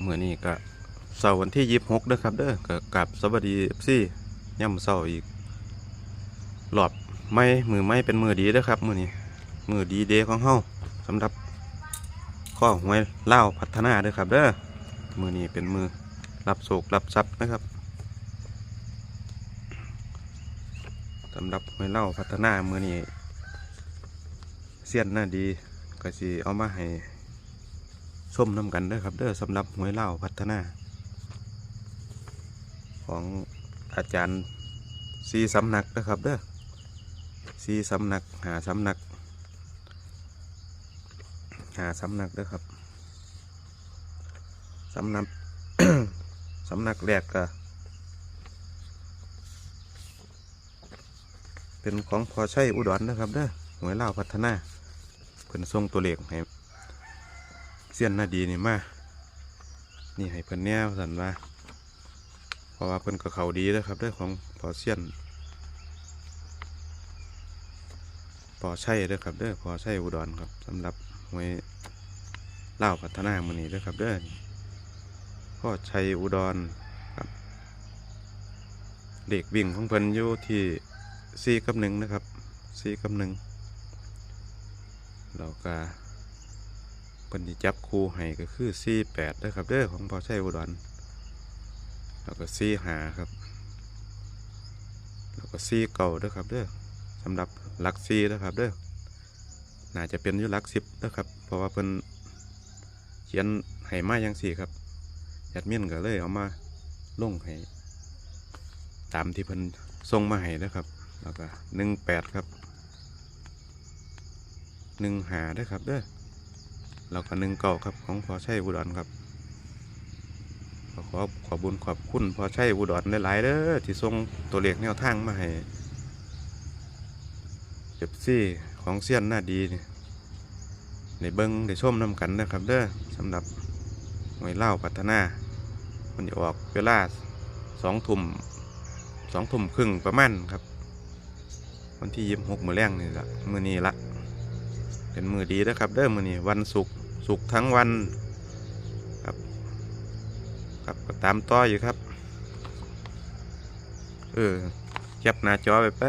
เมื่อนี้ก็เสาร์วันที่ยี่สิบหกเด้อครับเด้อก็กลับสวัสดีซี่ย่ำเสาร์อีกหลอบไม่มือไม่เป็นมือดีเด้อครับมือนี้มือดีเดย์ของเฮาสำหรับข้อหวยเล่าพัฒนาเด้อครับเด้อมือนี้เป็นมือรับโศกรับทรัพย์นะครับสำหรับหวยเล่าพัฒนามือนี้เสี้ยนหน้าดีก็สิเอามาให้ ชมน้ำกันเด้อครับเด้อสำหรับหวยเล่าพัฒนา ของอาจารย์ซีสำนักนะครับเด้อซีสำนักหาสำนัก หาสำนักเด้อครับสำนักสำนักแรกก็เป็นของพอใช่อุดรนะครับเด้อหวยเล่าพัฒนาเพิ่นส่งตัวเลขให้ เสี้ยนหน้าดีนี่มา นี่ให้เพิ่นแนวสันว่าเพราะว่าเพิ่นก็เขาดีแล้วครับเรื่องของพอเสี้ยนพอใช่ด้อครับเด้อพอใช่อุดรครับสำหรับหวยเล่าพัฒนามือนี้ด้อครับเด้อพ่อชัยอุดรครับ เด็กวิ่งของเพิ่นอยู่ที่สี่กับหนึ่งนะครับสี่กับหนึ่งเราก็ พิ่นสิจับคู่ให้ก็คือ48เด้อครับเด้อของพอใช้อุดรแล้วก็45ครับ แล้วก็4เก่าด้อครับเด้อสำหรับลัก4เด้อครับเด้อน่าจะเป็นยู่หลัก10เด้อครับ เพราะว่าเพิ่นเขียนให้มาอย่างสี่ครับแอดเมินก็เลยเอามาลงให้ตามที่เพิ่นส่งมาให้เด้อครับ แล้วก็18ครับ15เด้อครับเด้อ แล้วก็หนึ่งเก่าครับของพอใช่อุดรครับขอขอขอบุญขอบคุณพอใช่อุดรหลายๆเด้อที่ส่งตัวเลขแนวทางมาให้เจ็บซี่ของเซียนหน้าดีนี่ในเบิ้งในชมน้ำกันนะครับเด้อสำหรับหวยเล่าพัฒนา มันจะออกเวลาสองทุ่มสองทุ่มครึ่งประมาณครับ วันที่ยี่สิบหกมือแรงนี่ละมือนี้ละเป็นมือดีนะครับ เด้อมือนี้วันศุกร์ ศุกทั้งวันครับครับก็ตามต่ออยู่ครับ เออแคปหน้าจอไปไป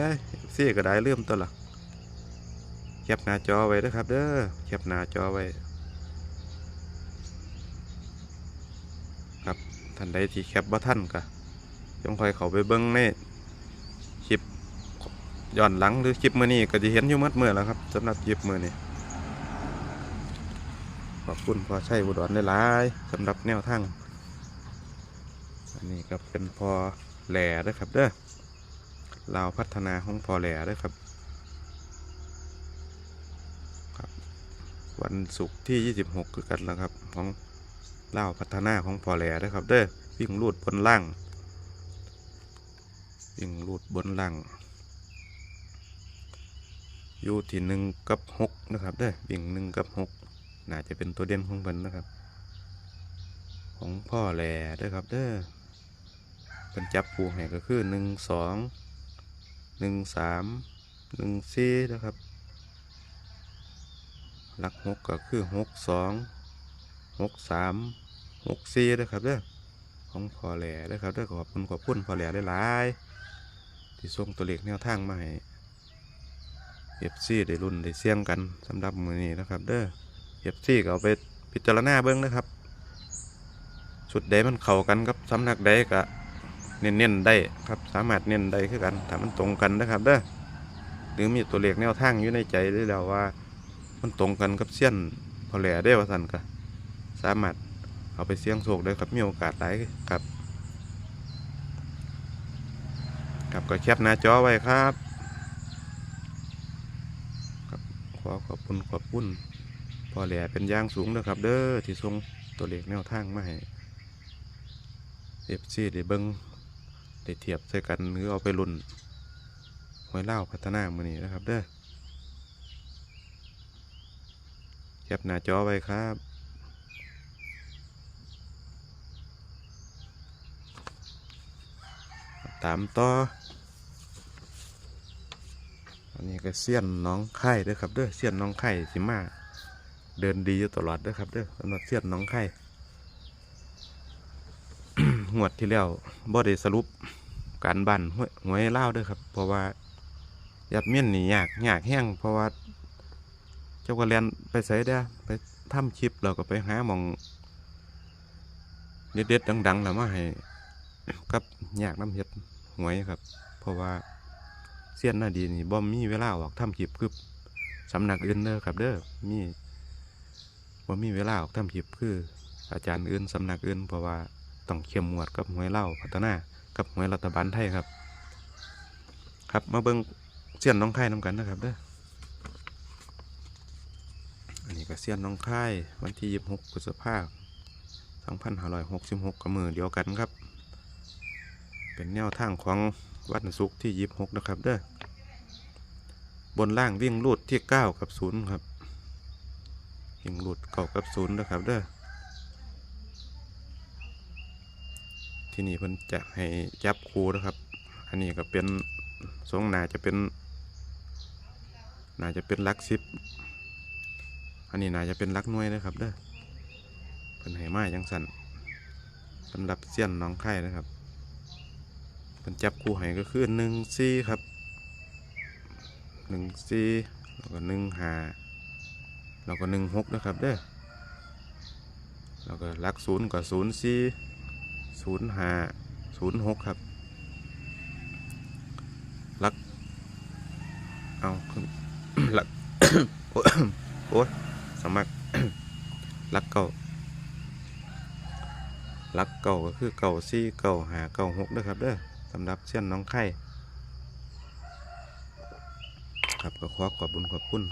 ซี่ก็ได้เริ่มตัวละแคปหน้าจอไว้นะครับ เด้อแคปหน้าจอไว้ครับท่านใดที่แคปบ่ท่านก็จงคอยเขาไปเบิ้งในคลิปย้อนหลังหรือคลิปมือนี้ก็จะเห็นอยู่เมื่อเมื่อแล้วครับสำหรับคลิปมือนี้ ขอบคุณพอใช้อุดรได้หลายสำหรับแนวทางอันนี้ก็เป็นพอแหล่ด้วยครับเด้อลาวพัฒนาของพอแหล่ด้วยครับครับ วันศุกร์ที่ 26 คือกันแล้วครับ ของลาวพัฒนาของพอแหล่ด้วยครับเด้อวิ่งลูดบนล่างวิ่งลูดบนล่างอยู่ที่หนึ่งกับหกนะครับเด้อวิ่งหนึ่งกับหก น่าจะเป็นตัวเด่นของเพิ่นนะครับ ของพ่อแหล่ด้วยครับเด้อเพิ่นจับปูให้ก็คือหนึ่งสองหนึ่งสามหนึ่งสี่นะครับหลักหกก็คือหกสองหกสามหกสี่นะครับเด้อของพ่อแหล่ด้วยครับเด้อขอบคุณขอบคุณพ่อแหล่หลายๆที่ส่งตัวเลขแนวทางมาให้เอฟซีได้รุ่นได้เสี่ยงกันสำหรับมือนี้นะครับเด้อ เอฟซีก็เอาไปพิจารณาเบิ้องนะครับชุดใดมันเข้ากันกับสำนักใดก็เน้นๆได้ครับสามารถเน้นได้คือกันถ้ามันตรงกันนะครับเด้อหรือมีตัวเลขแนวทางอยู่ในใจได้แล้วว่า มันตรงกันกับเส้นพอแหล่ได้ว่าสันก็สามารถเอาไปเสี่ยงโชคได้ครับมีโอกาสหลายครับครับก็แคปหน้าจอไว้ครับ ครับขอขอบคุณขอบคุณ พอแหล่เป็นย่างสูงนะครับ เด้อที่ส่งตัวเลขแนวทางมาให้เอฟซีได้เบิ้งได้เทียบใส่กันหรือเอาไปรุ่นหวยเล่าพัฒนามือนี้นะครับ เด้อแคปหน้าจอไว้ครับตามต่อ อันนี้ก็เสี้ยนน้องไข่ด้อครับเด้อเสี้ยนน้องไข่สิมา เดินดีอยู่ตลอดด้อครับเด้อสำหรับเสี้ยนน้องไข่งวดที่แล้วบ่ได้สรุปการบันหวยหวยเล่าเด้วยครับ เพราะว่ายัดเมียนนี่ยากยากแห้งเพราะว่า เจ้าก็เรียนไปใส่ได้อไปทำคลิปเราก็ไปหามองเด็ดๆดังๆแล้วมาให้กับยากน้ำเฮ็ดหวยครับ เพราะว่าเสี้ยนหน้าดีนี่บ่มีเวลาออกทำคลิปคือสำนักอื่นเด้อครับเด้อมี บ่ามีเวลาออกทำคลิปคือ อาจารย์อื่นสำนักอื่น เพราะว่าต้องเข้มงวดกับหวยเล่าพัฒนา กับหวยรัฐบาลไทยครับ ครับมาเบิ่งเสี้ยนน้องไข่น้ำกันนะครับเด้ออันนี้ก็เสี้ยนน้องไข่วันที่ยี่สิบหกพฤษภาคม2566กับมือเดียวกันครับ เป็นแนวทางของวันศุกที่ยี่สิบหกนะครับเด้อบนล่างวิ่งลูดที่เก้ากับศูนย์ครับ วิ่งลูดเก้ากับศูนย์นะครับเด้อที่นี่เพิ่นจะให้จับคูนะครับ อันนี้ก็เป็นทรงนาจะเป็นนาจะเป็นลักสิบอันนี้นาจะเป็นลักหน่วยนะครับเด้อเพิ่นให้มาจังสันสำหรับเสี้ยนน้องไข่นะครับเพิ่นจับคูให้ก็คือหนึ่งสี่ครับหนึ่งสี่แล้วก็หนึ่งหา แล้วก็หนึ่งหกนะครับเด้อแล้วก็ลักศูนย์ก็ศูนย์สี่ศูนย์ห้าศูนย์หกครับลักเอาลักโอ้ยสมัครลักเก่าลักเก่าก็คือเก่าซี่เก่าหาเก่าหกเด้อครับเด้อสำหรับเส้นน้องไข่ครับก็ขอขอบบุญขอบคุณ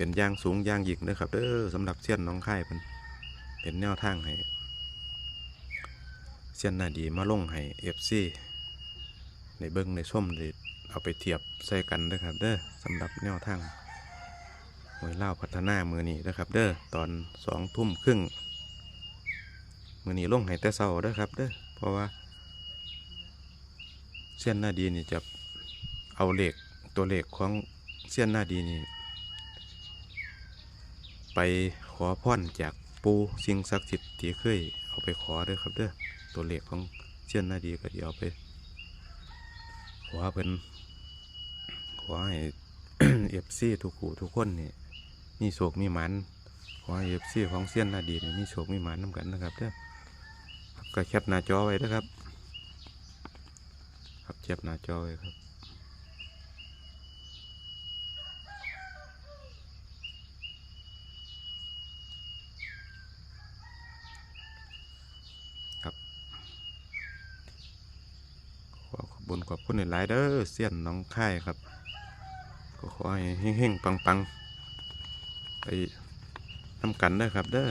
เป็นย่างสูงย่างหยิกเด้อครับเด้อสำหรับเส้นน้องไข่เป็นเป็นแนวทางให้เสียนหน้าดีมาลงให้เอฟซีในเบิ้งในส้มในเอาไปเทียบใส่กันเด้อครับเด้อสำหรับแนวทางมวยเล่าพัฒนามือนี้นะครับเด้อตอนสองทุ่มครึ่งมือนี้ลงให้แต่เช้าเด้อครับเด้อเพราะว่า เส้นหน้าดีนี่จะเอาเหลขตัวเหลขของเส้นหน้าดีนี่ ไปขอพรจากปูสิ่งศักดิ์สิทธิ์ที่เคยเอาไปขอด้อครับเด้อตัวเลขของเชียนนาดีก็เดี๋ยวเอาไปขอเป็นขอให้เอฟซีทุกคู่ทุกคนนี่มีโศกมีหมันขอให้เอฟซีของเชียนนาดีนี่มีโศกมีหมันน้ำกันนะครับเด้อก็แคปหน้าจอไว้นะครับครับแคปหน้าจอไว้ครับ ขอ ขอบคุญขอบคุณหลายเด้อเสี้ยนน้องค่ายครับ ก็ขอให้เฮงๆปังๆไปทำกันเด้อครับเด้อ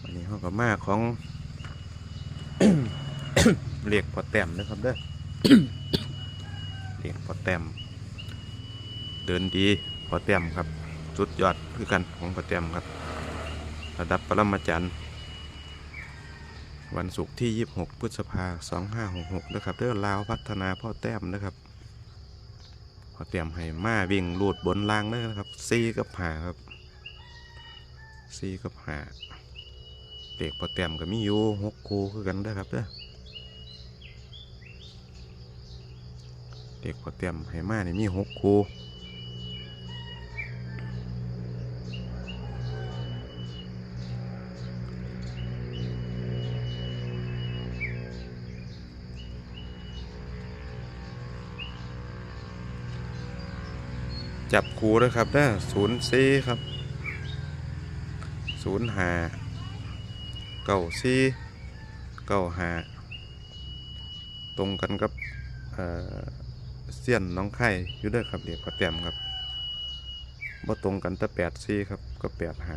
วันนี้เขาก็มาของเรียกพอแต้มเด้อครับเด้อเรียกพอแต้มเดินดีพอแต้มครับสุดยอดคือกันของพอแต้มครับ ระดับปรมาจารย์ วันศุกร์ที่ 26 พฤษภาคม2566นะครับเด้องลาวพัฒนาพ่อแต้มนะครับพ่อแต้มให้มาวิ่งลูดบนล่างเด้อนะครับซีกับหาครับซีกับหาเด็กพ่อแต้มก็มีอยู่หกคู่คือกันเด้อครับเด้อเด็กพ่อแต้มให้มาเนี่มีหกคู่ จับคู่ด้วยครับเด้อศูนย์ซีครับศูนย์หาเก้าซีเก้าหาตรงกันกับเเสี้ยนน้องไข่อยู่ด้อครับเด็กพ่อแต้มครับบ่ตรงกันแต่แปดซีครับก็แปดหา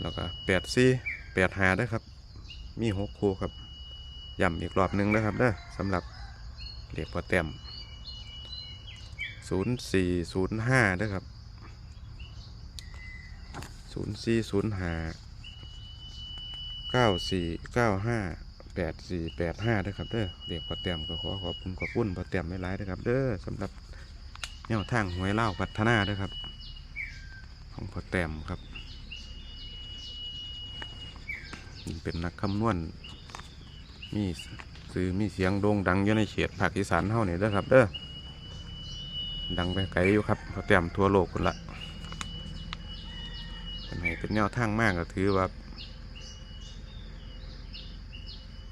แล้วก็แปดซีแปดหาได้ครับ มีหกคู่ครับย้ำอีกรอบหนึงนะครับเด้อสำหรับเด็กพ่อแต้ม ศูนย์สี่ศูนย์ห้าด้วยครับศูนย์สี่ศูนย์ห้าเก้าสี่เก้าห้าแปดสี่แปดห้าด้วยครับเด้อเรียกพอเต็มก็ขอขอบคุณขอบคุณพอเต็มไม่ร้ายด้วยครับเด้อสำหรับแนวทางหวยเล่าพัฒนาด้วยครับ ของพอเต็มครับเป็นนักคำนวณมีซื้อมีเสียงโด่งดังอยู่ในเขตภาคอีสานเฮานี่เด้อครับเด้อ ดังไปไกลอยู่ครับเขาเตรียมทั่วโลกคนละเป็นให้เป็นแนวทางมากก็ถือว่า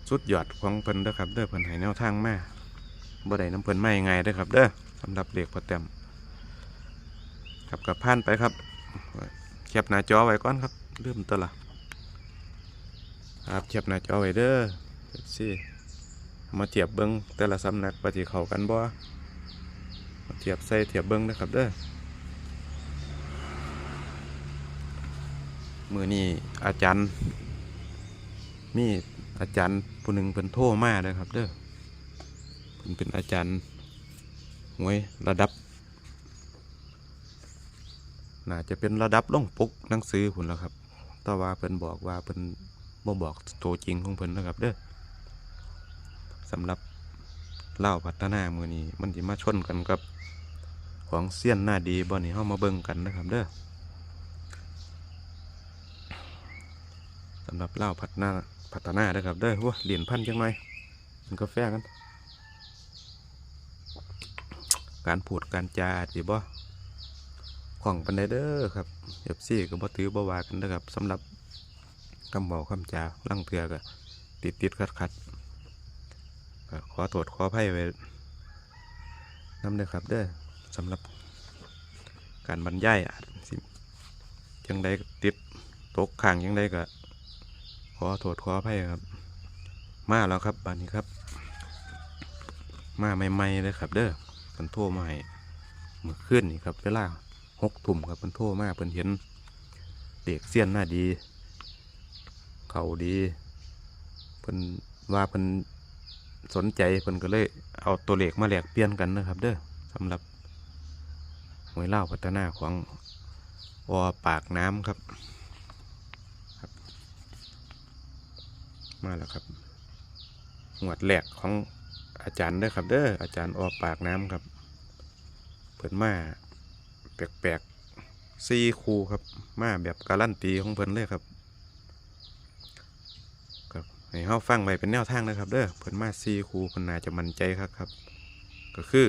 สุดยอดของเพิ่นเด้อครับเด้อเพิ่นให้แนวทางมาบ่ได้น้ำเพิ่นไม่ง่ายเด้อครับเด้อสำหรับเด็กพอเต็มครับกับผ่านไปครับเก็บหน้าจอไว้ก่อนครับลืมตัวละครับเก็บหน้าจอไว้เด้อเดี๋ยวสิมาเทียบเบิ้งแต่ละสำนักปฏิเขากันบ่ เทียบใส่เทียบเบิ้งนะครับเด้อมือนี้อาจารย์ มีอาจารย์ผู้หนึ่งเป็นโทมาเลยครับ เด้อเพิ่นเป็นอาจารย์หวยระดับ น่าจะเป็นระดับล่องปุกหนังสือพุ่นแล้วครับ แต่ว่าเพิ่นบอกว่าเพิ่นบ่บอกตัวจริงของเพิ่นนะครับ เด้อสำหรับ เล่าพัฒนามือนี้มันสิมาชนกันกับของเซียนหน้าดีบ่นี่เฮามาเบิ่งกันนะครับเด้อสำหรับเล่าพัฒนาพัฒนาเด้อครับเด้อว้าเหรียญพันจังหน่อยกินกาแฟกัน การพูดการจาสิบ่ของปันไดเด้อครับเอฟซี่ก็บ่ถือบ่วากันนะครับสำหรับคำบอกคำจาลังเถือก็ติดติดขัดขัด ขอโทษขออภัยไว้นำเด้อครับเด้อสำหรับการบรรยายอาจสิจังใดก็ติดตกข้างจังใดก็ขอโทษขออภัยครับ มาแล้วครับบัดนี้ครับ มาใหม่ๆเลยครับ เด้อมันโทรมาให้เมื่อคืนนี่ครับเวลาหกทุ่มครับเพิ่นโทรมาเพิ่นเห็นเด็กเสี้ยนหน้าดี เขาดีเพิ่นว่าเพิ่น สนใจเพิ่นก็เลยเอาตัวเลขมาแลกเปลี่ยนกันนะครับเด้อสำหรับหวยเล่าพัฒนาของอปากน้ำครับครับ มาแล้วครับหวดแหลกของอาจารย์เด้อครับเด้ออาจารย์อปากน้ำครับ เพิ่นมาแปลกๆซีคูครับมาแบบการันตีของเพิ่นเลยครับ ให้เฮาฟังไว้เป็นแนวทางนะครับเด้อเพิ่นมาซีคูเพิ่นน่าจะมั่นใจครับครับ ก็คือ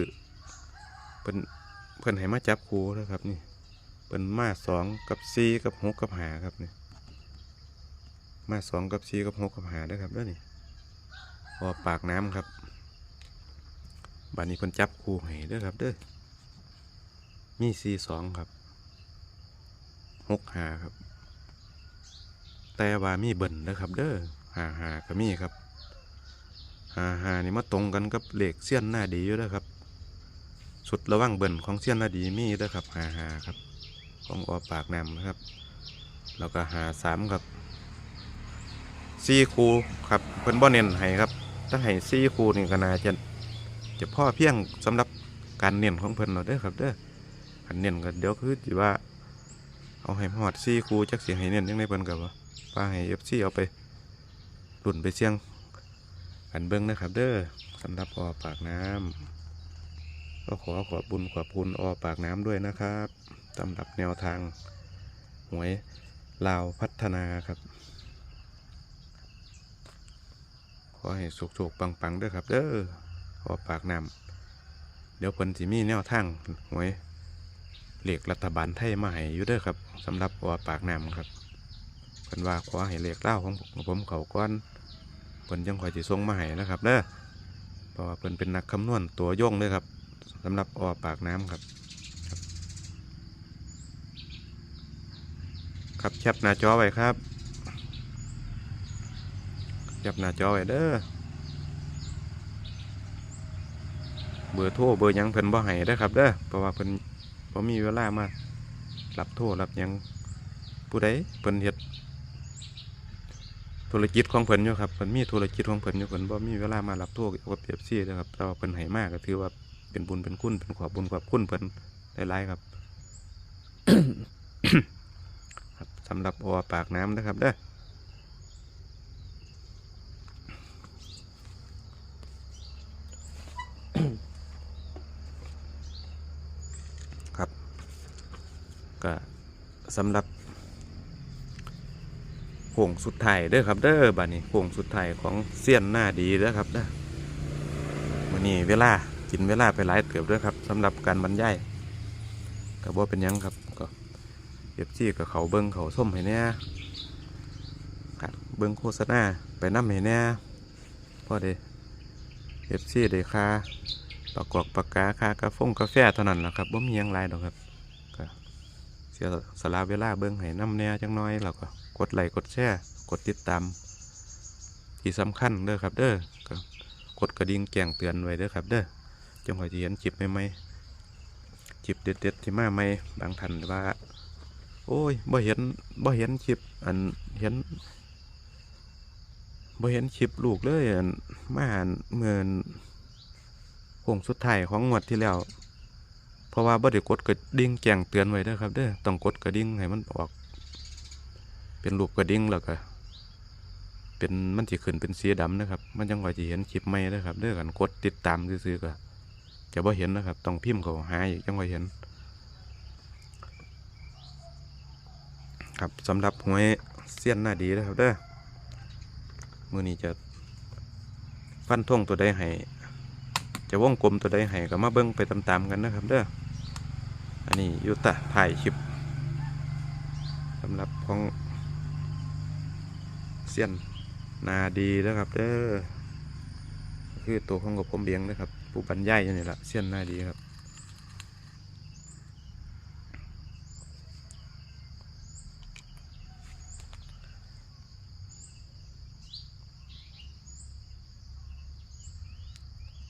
เพิ่นเพิ่นให้มาจับคูนะครับนี่เพิ่นมาสองกับซีกับหกกับหาครับนี่มาสองกับซีกับหกกับหาด้อครับเด้อนี่พอปากน้ำครับบัดนี้เพิ่นจับคูให้เด้อครับเด้อมีสี่สองครับหกหาครับ แต่ว่ามีเบิ่นนะครับเด้อ หาหาก็มีครับหาหานี่มาตรงกันกับเลขเสี้ยนหน้าดีอยู่เด้อครับ สุดระว่างเบิ่นของเสี้ยนหน้าดีมีเด้อครับหาหาครับ ของออปากนำนะครับ แล้วก็หาสามครับสี่คูครับเพิ่นบ่เน้นให้ครับถ้าให้สี่คูนี่ก็น่าจะจะพ่อเพียงสำหรับการเน้นของเพิ่นเราเด้อครับเด้ออันเน้นก็เดี๋ยวคือสิว่า เอาให้หอดซี่ครูจักเสียงให้เน้นยังไงเพิ่นกับว่าป้าให้เอฟซีเอาไป รุ่นไปเสี่ยงอันเบิ้งนะครับเด้อสำหรับอปากน้ำก็ขอขอบบุญขอบคุณอปากน้ำด้วยนะครับสำหรับแนวทางหวยลาวพัฒนาครับ ขอให้สุกๆปังๆเด้อครับเด้ออปากน้ำเดี๋ยวเพิ่นสิมีแนวทางหวยเหล็กรัฐบาลไทยมาให้อยู่เด้อครับสำหรับอวปากน้ำครับ เพิ่นว่าขอให้เหล็กเล่าของผมเขาก้อนเพิ่นยังคอยสิส่งมาให้นะครับเด้อเพราะว่าเพิ่นเป็นนักคำนวณตัวย่งเลยครับสำหรับอวปากน้ำครับ ครับแคปหน้าจอไว้ครับแคปหน้าจอไว้เด้อเบอร์โทรเบอร์ยังเพิ่นบ่ให้เด้ครับเด้อเพราะว่าเพิ่นพอมีเวลามารับโทษรับยังผู้ใดเพิ่นเฮ็ด ธุรกิจของเพิ่นอยู่ครับเพิ่นมีธุรกิจของเพิ่นอยู่เพิ่นบ่มีเวลามารับทษกับเปรียบซี่นะครับแต่ว่าเพิ่นให้มากก็ถือว่าเป็นบุญเป็นคุณเป็นขอบบุญขอบคุณเพิ่นหลายๆครับครับสำหรับอปากน้ำนะครับเด้อครับก็สำหรับ โค้งสุดท้ายเด้อครับเด้อบัดนี้โค้งสุดท้ายของเสี้ยนหน้าดีเด้อครับเด้อวันนี้เวลากินเวลาไปหลายเติบด้อครับสำหรับการบรรยายก็บ่เป็นยังครับก็เอฟซีกับเขาเบิ้งเขาส้มให้แหน่ครับเบิ้งโฆษณาไปน้ำให้แน่พอเด้เอฟซีได้ค่าประกอบปากกาค่ากาฟงกาแฟเท่านั้นแหละครับบ่มียังหลายดอกครับก็เสียสละเวลาเบิ้งให้น้ำแน่จังน้อยแล้วก็ กดไลค์กดแชร์กดติดตาม ที่สำคัญเด้อครับเด้อกกดกระดิ่งแจ้งเตือนไว้เด้อครับเด้อจังหวะที่เห็นจิบใหม่ๆจิบเด็ดๆที่มาใหม่บางท่านว่า โอ้ยบ่เห็นบ่เห็นคลิปอันเห็นบ่เห็นคลิปลูกเลยอันมาอันเมือนโค้งสุดท้ายของงวดที่แล้ว เพราะว่าบ่ได้กดกระดิ่งแจ้งเตือนไว้เด้อครับเด้อต้องกดกระดิ่งให้มันออก เป็นรูปกระดิ่งแล้วก็เป็นมันจะขึ้นเป็นสีดำนะครับ มันจังหวะจะเห็นคลิปใหม่นะครับเด้อกันกดติดตามซื้อๆก็จะบ่เห็นนะครับ ต้องพิมพ์เขาหาอีกจังหวะเห็น ครับสำหรับหวยเสี้ยนหน้าดีนะครับเด้อมือนี้จะฟันท่งตัวใดให้จะว่องกลมตัวใดให้ก็มาเบิ้งไปตามๆกันนะครับเด้ออันนี้ยุตะถ่ายคลิปสำหรับของ สี้ยนนาดีนะครับ เด้อคือตัวของกับผมเบียงนะครับผู้บรรยายอยู่นี่ละเสี้ยนนาดีครับ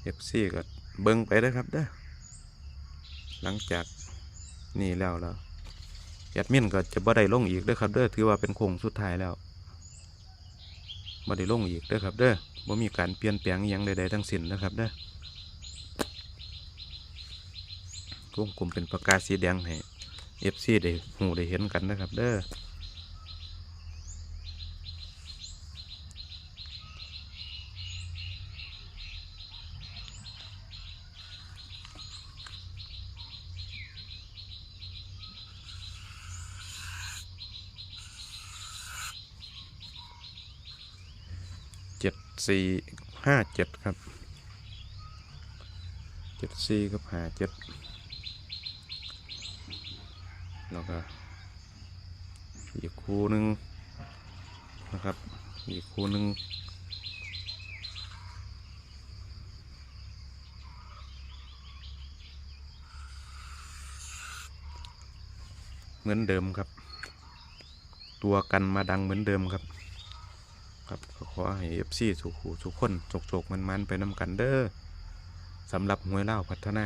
เอฟซีก็เบิ้งไปนะครับเด้อหลังจากนี่แล้วแล้วแอดมินก็จะบ่ได้ลงอีกเด้อครับเด้อถือว่าเป็นโค้งสุดท้ายแล้ว บ่ได้ลงอีกเด้อครับเด้อบ่มีการเปลี่ยนแปลงอิหยังใดๆทั้งสิ้นนะครับเด้อวงกลมเป็นประกาศสีแดงให้เอฟซีได้หูได้เห็นกันนะครับเด้อ เจ็ดสี่ห้าเจ็ดครับเจ็ดสี่กับห้าเจ็ดแล้วก็อีกคู่หนึ่งนะครับ อีกคู่หนึ่งเหมือนเดิมครับ ตัวกันมาดังเหมือนเดิมครับ ครับก็ขอให้เอฟซีสุขูสุขคนโศกโศกมันมันๆไปนำกันเด้อสำหรับหวยเล่าพัฒนา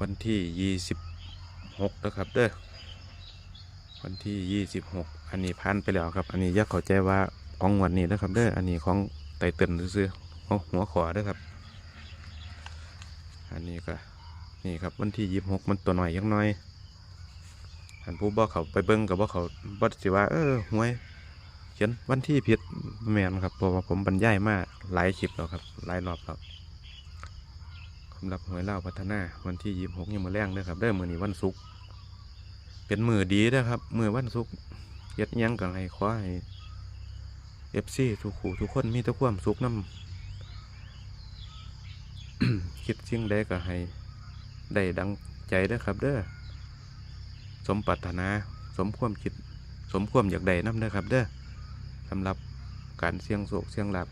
วันที่ยี่สิบหกนะครับเด้อวันที่ยี่สิบหกอันนี้พันไปแล้วครับ อันนี้อยักเข้าใจว่าของวันนี้นะครับเด้ออันนี้ของไตเตินซื้อของหัวขวาเด้อครับ อันนี้ก็นี่ครับวันที่ยี่สิบหกมันตัวหน่อยยังน้อยอันผู้บ่เขาไปเบิ้งกับบ่เขาบ่สิว่าเออหวย เขียนวันที่ผิดแมนครับเพราะว่าผมบรรยายมาหลายคลิปแล้วครับ หลายรอบแล้วสำหรับหวยเล่าพัฒนาวันที่ยี่สิบหกยังมือแรงเด้อครับได้มือนี้วันศุกร์เป็นมือดีเด้อครับมือวันศุกร์เฮ็ดยังกันให้ขอให้เอฟซีทุกขู่ทุกคนมีแต่ความสุขนำคิดสิ่งใดก็ให้ได้ดังใจเด้อครับ เด้อสมปรารถนา สมความคิด สมความอยากได้นำเด้อครับ เด้อ สำหรับการเสี่ยงโศกเสี่ยงหลับ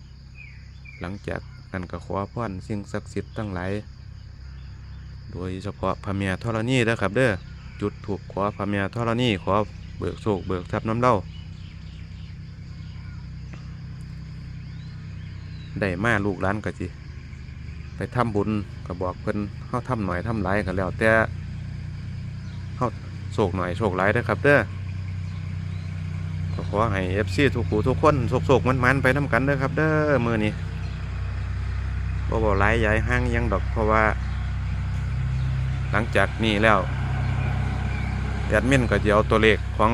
หลังจากนั้นก็ขอพรสิ่งศักดิ์สิทธิ์ทั้งหลายโดยเฉพาะพระเมียธรณีนะครับ เด้อจุดถูกขอพระเมียธรณีขอเบิกโศกเบิกทรัพย์น้ำเล่าได้มาลูกหลานก็จิไปทำบุญก็บอกเพิ่นเฮาทำหน่อยทำหลายก็แล้วแต่เฮาโศกหน่อยโศกหลายเด้อครับเด้อ ขอให้เอฟซีทุกผู้ทุกคนโศกๆมันๆไปน้ำกันเด้อครับ เด้อมือนี้บ่บ่หลายใหญ่ห้างยังดอกเพราะว่า หลังจากนี้แล้วแอดมินก็จะเอาตัวเลขของ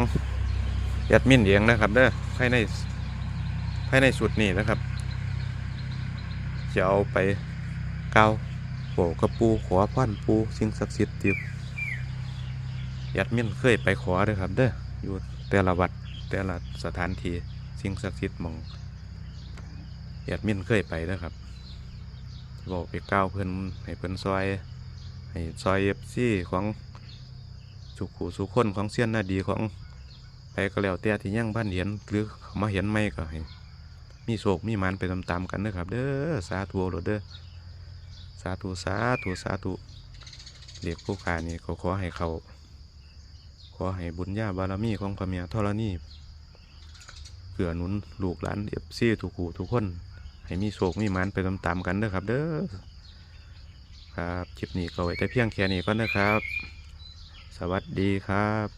แอดมินเองนะครับ เด้อภายในภายในสุดนี้นะครับจะเอาไปเกาโขกระปูขอพันปูสิ่งศักดิ์สิทธิ์ที่แอดมินเคยไปขอเด้อครับ เด้ออยู่แต่ละวัด แต่ละสถานที่สิ่งศักดิ์สิทธิ์มองแอดมินเคยไปนะครับบอกไปก้าวเพิ่นให้เพิ่นซอยให้ซอยเอฟซีของสุขูสุขคนของเซียนนาดีของไปก็แล้วแต่ที่ยังบ้านเห็นหรือเขามาเห็นไม่ก็ให้มีโศกมีมันไปตามๆกันนะครับ เด้อสาธุโลดเด้อสาธุสาธุสาธุเรียกผู้ขานี่ก็ขอให้เขา ขอให้บุญญาบารมีของพระเมียธรณีเกื้อหนุนลูกหลานเอฟซีทุกหูทุกคน ให้มีโศกมีมันไปตามๆกันเด้อครับ เด้อครับคลิปนี้ก็ไว้แต่เพียงแค่นี้ก่อนนะครับ สวัสดีครับ